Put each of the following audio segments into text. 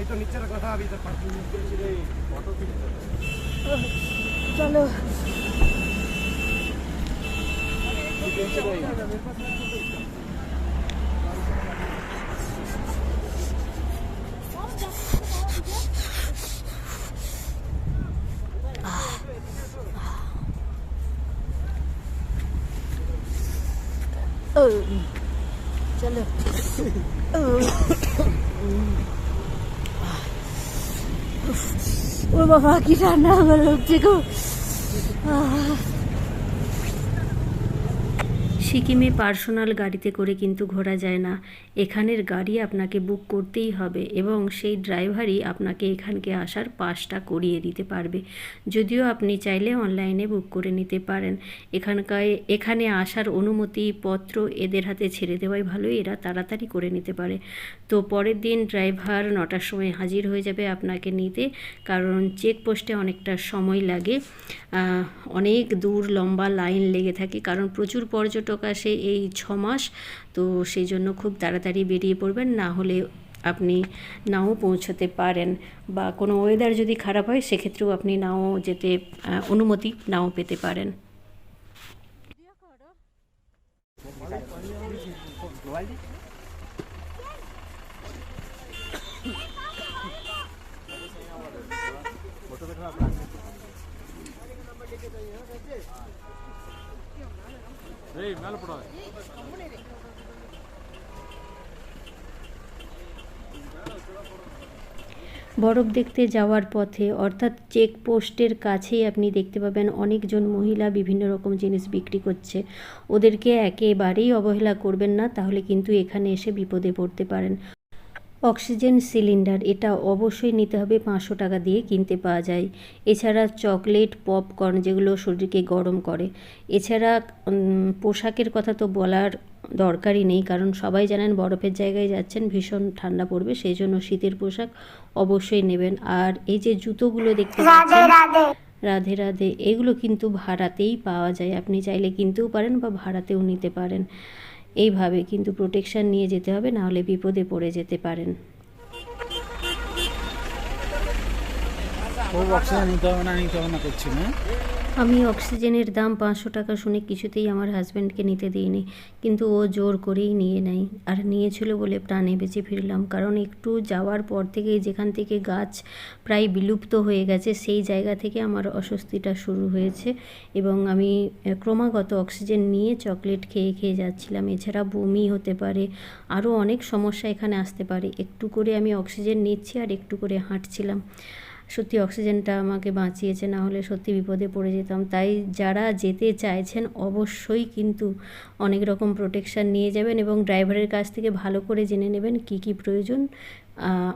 এই তো নিচের কথা আমি তো চলো। चलो ও বাবা কি ঠান্ডা আমার গো আহ। সিকিমে পার্সোনাল গাড়িতে করে কিন্তু ঘোরা যায় না। এখানের গাড়ি আপনাকে বুক করতেই হবে এবং সেই ড্রাইভারই আপনাকে এখানকে আসার পাসটা করিয়ে দিতে পারবে। যদিও আপনি চাইলে অনলাইনে বুক করে নিতে পারেন। এখানকার এখানে আসার অনুমতিপত্র এদের হাতে ছেড়ে দেওয়াই ভালো এরা তাড়াতাড়ি করে নিতে পারে। তো পরের দিন ড্রাইভার নটার সময় হাজির হয়ে যাবে আপনাকে নিতে, কারণ চেকপোস্টে অনেকটা সময় লাগে। অনেক দূর লম্বা লাইন লেগে থাকে, কারণ প্রচুর পর্যটক আসে এই ছ মাস। তো সেই জন্য খুব তাড়াতাড়ি বেরিয়ে পড়বেন, না হলে আপনি নাও পৌঁছতে পারেন। বা কোনো ওয়েদার যদি খারাপ হয়, সেক্ষেত্রেও আপনি নাও যেতে অনুমতি নাও পেতে পারেন। বরফ দেখতে যাওয়ার পথে, অর্থাৎ চেকপোস্টের কাছেই আপনি দেখতে পাবেন অনেকজন মহিলা বিভিন্ন রকম জিনিস বিক্রি করছে। ওদেরকে একেবারেই অবহেলা করবেন না, তাহলে কিন্তু এখানে এসে বিপদে পড়তে পারেন। অক্সিজেন সিলিন্ডার এটা অবশ্যই নিতে হবে পাঁচশো টাকা দিয়ে কিনতে পাওয়া যায়। এছাড়া চকলেট পপকর্ন যেগুলো শরীরকে গরম করে। এছাড়া পোশাকের কথা তো বলার দরকারই নেই কারণ সবাই জানেন বরফের জায়গায় যাচ্ছেন ভীষণ ঠান্ডা পড়বে সেই জন্য শীতের পোশাক অবশ্যই নেবেন। আর এই যে জুতোগুলো দেখতে পাচ্ছেন রাধে রাধে এগুলো কিন্তু ভাড়াতেই পাওয়া যায়। আপনি চাইলে কিনতেও পারেন বা ভাড়াতেও নিতে পারেন। এইভাবে কিন্তু প্রোটেকশান নিয়ে যেতে হবে নাহলে বিপদে পড়ে যেতে পারেন। খুব অক্সিজেন নিতে হবে না, নিতে হবে না করছি না আমি অক্সিজেনের দাম পাঁচশো টাকা শুনে কিছুতেই আমার হাজব্যান্ডকে নিতে দিইনি। কিন্তু ও জোর করেই নিয়ে নেয়। আর নিয়েছিল বলে প্রাণে বেঁচে ফিরলাম। কারণ একটু যাওয়ার পর থেকেই যেখান থেকে গাছ প্রায় বিলুপ্ত হয়ে গেছে, সেই জায়গা থেকে আমার অস্বস্তিটা শুরু হয়েছে এবং আমি ক্রমাগত অক্সিজেন নিয়ে চকলেট খেয়ে খেয়ে যাচ্ছিলাম। এছাড়া বমি হতে পারে, আরও অনেক সমস্যা এখানে আসতে পারে। একটু করে আমি অক্সিজেন নিচ্ছি আর একটু করে হাঁটছিলাম। সত্যি অক্সিজেনটা আমাকে বাঁচিয়েছে, না হলে সত্যি বিপদে পড়ে যেতাম। তাই যারা যেতে চাইছেন অবশ্যই কিন্তু অনেক রকম প্রোটেকশান নিয়ে যাবেন এবং ড্রাইভারের কাছ থেকে ভালো করে জেনে নেবেন কি কি প্রয়োজন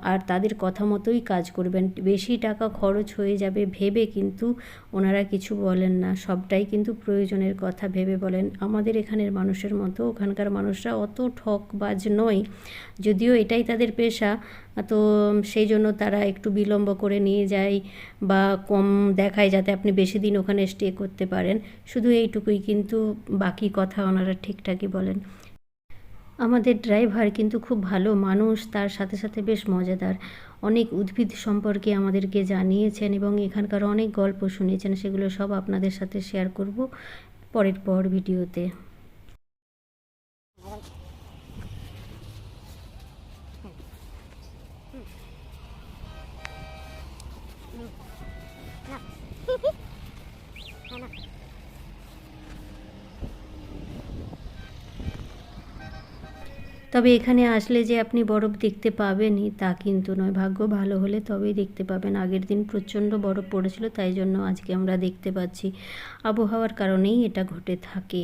আর তাদের কথা মতোই কাজ করবেন। বেশি টাকা খরচ হয়ে যাবে ভেবে কিন্তু ওনারা কিছু বলেন না। সবটাই কিন্তু প্রয়োজনের কথা ভেবে বলেন। আমাদের এখানের মানুষের মতো, ওখানকার মানুষরা অত ঠকবাজ নয়। যদিও এটাই তাদের পেশা, তো সেই জন্য তারা একটু বিলম্ব করে নিয়ে যায় বা কম দেখায় যাতে আপনি বেশি দিন ওখানে স্টে করতে পারেন। শুধু এইটুকুই কিন্তু বাকি কথা ওনারা ঠিকঠাকই বলেন। আমাদের ড্রাইভার কিন্তু খুব ভালো মানুষ, তার সাথে সাথে বেশ মজাদার। অনেক উদ্ভিদ সম্পর্কে আমাদেরকে জানিয়েছেন এবং এখানকার অনেক গল্প শুনিয়েছেন, সেগুলো সব আপনাদের সাথে শেয়ার করব পরের পর ভিডিওতে। তবে এখানে আসলে যে আপনি বরফ দেখতে পাবেনই তা কিন্তু নয়। ভাগ্য ভালো হলে তবেই দেখতে পাবেন। আগের দিন প্রচণ্ড বরফ পড়েছিল, তাই জন্য আজকে আমরা দেখতে পাচ্ছি। আবহাওয়ার কারণেই এটা ঘটে থাকে।